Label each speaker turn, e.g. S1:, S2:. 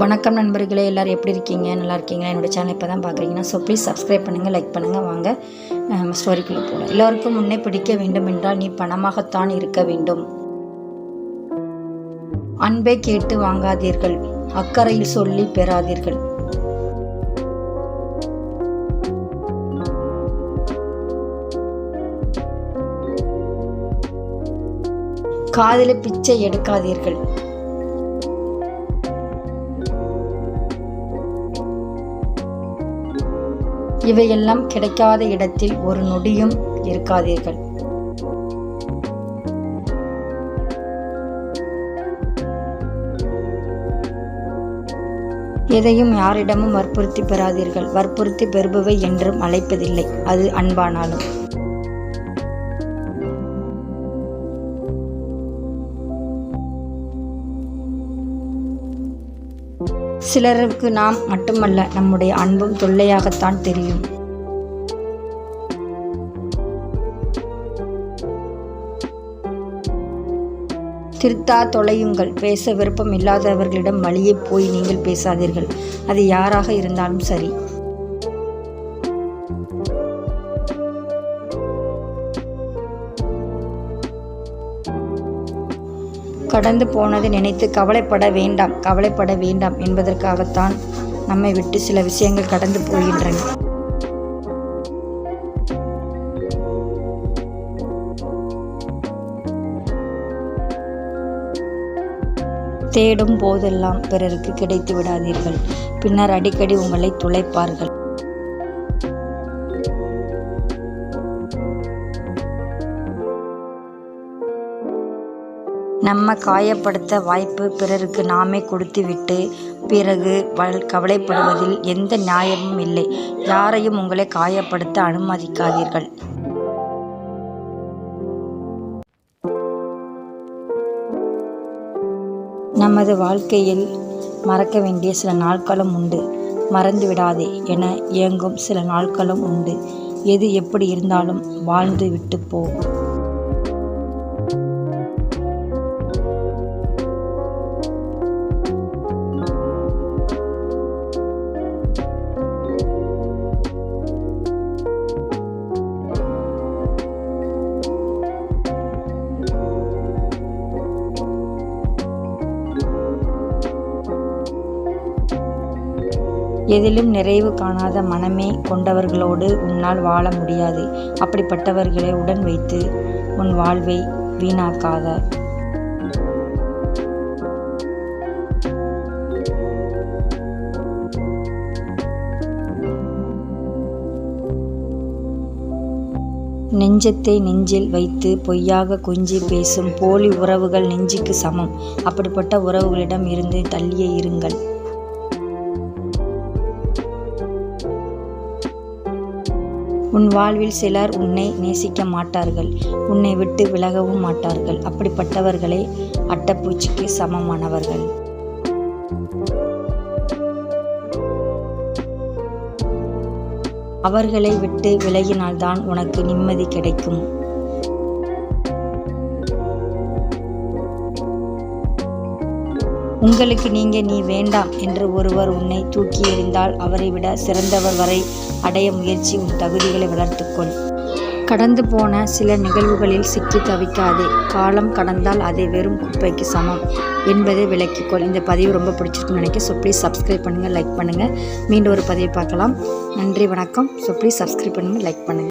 S1: வணக்கம் நண்பர்களே எல்லோரும் எப்படி இருக்கீங்க நல்லா இருக்கீங்களா என்னோடய சேனல் இப்போ தான் பார்க்குறீங்கன்னா ஸோ ப்ளீஸ் சப்ஸ்கிரைப் பண்ணுங்கள் லைக் பண்ணுங்கள் வாங்க ஸ்டோரிக்குள்ளே போகலாம் எல்லோருக்கும் முன்னே பிடிக்க வேண்டும் என்றால் நீ பணமாகத்தான் இருக்க வேண்டும் அன்பை கேட்டு வாங்காதீர்கள் அக்கறையில் சொல்லி பெறாதீர்கள் காதில் பிச்சை எடுக்காதீர்கள் இவையெல்லாம் கிடைக்காத இடத்தில் ஒரு நொடியும் இருக்காதீர்கள் எதையும் யாரிடமும் வற்புறுத்தி பெறாதீர்கள் வற்புறுத்தி பெறுபவை என்றும் அழைப்பதில்லை அது அன்பானாலும் சிலருக்கு நாம் மட்டுமல்ல நம்முடைய அன்பும் தொல்லையாகத்தான் தெரியும் திருத்தா தொலையுங்கள் பேச விருப்பம் இல்லாதவர்களிடம் வழியே போய் நீங்கள் பேசாதீர்கள் அது யாராக இருந்தாலும் சரி கடந்து போனதை நினைத்து கவலைப்பட வேண்டாம் கவலைப்பட வேண்டாம் என்பதற்காகத்தான் நம்மை விட்டு சில விஷயங்கள் கடந்து போகின்றன தேடும் போதெல்லாம் பிறருக்கு கிடைத்து விடாதீர்கள் பின்னர் அடிக்கடி உங்களை துளைப்பார்கள் நம்ம காயப்படுத்த வாய்ப்பு பிறருக்கு நாமே கொடுத்துவிட்டு பிறகு கவலைப்படுவதில் எந்த நியாயமும் இல்லை யாரையும் உங்களை காயப்படுத்த அனுமதிக்காதீர்கள் நமது வாழ்க்கையில் மறக்க வேண்டிய சில நாட்களும் உண்டு மறந்து விடாதே என இயங்கும் சில நாட்களும் உண்டு எது எப்படி இருந்தாலும் வாழ்ந்து விட்டு போ எதிலும் நிறைவு காணாத மனமே கொண்டவர்களோடு உன்னால் வாழ முடியாது அப்படிப்பட்டவர்களை உடன் வைத்து உன் வாழ்வை வீணாக்காத நெஞ்சத்தை நெஞ்சில் வைத்து பொய்யாக குஞ்சி பேசும் போலி உறவுகள் நெஞ்சுக்கு சமம் அப்படிப்பட்ட உறவுகளிடம் இருந்து தள்ளியே இருங்கள் உன் வாழ்வில் சிலர் உன்னை நேசிக்க மாட்டார்கள் உன்னை விட்டு விலகவும் மாட்டார்கள் அப்படிப்பட்டவர்களே அட்டப்பூச்சிக்கு சமமானவர்கள் அவர்களை விட்டு விலகினால்தான் உனக்கு நிம்மதி கிடைக்கும் உங்களுக்கு நீங்க நீ வேண்டாம் என்று ஒருவர் உன்னை தூக்கி எறிந்தால் அவரை விட சிறந்தவர் வரை அடைய முயற்சி உன் தகுதிகளை வளர்த்துக்கொள் கடந்து போன சில நிகழ்வுகளில் சிக்கி தவிக்காதே காலம் கடந்தால் அதை வெறும் குப்பைக்கு சமம் என்பதை விளக்கிக்கொள் இந்த பதிவு ரொம்ப பிடிச்சிருக்குன்னு நினைக்க ஸோ ப்ளீஸ் சப்ஸ்கிரைப் பண்ணுங்கள் லைக் பண்ணுங்கள் மீண்டும் ஒரு பதிவை பார்க்கலாம் நன்றி வணக்கம் ஸோ ப்ளீஸ் சப்ஸ்கிரைப் பண்ணுங்கள் லைக் பண்ணுங்கள்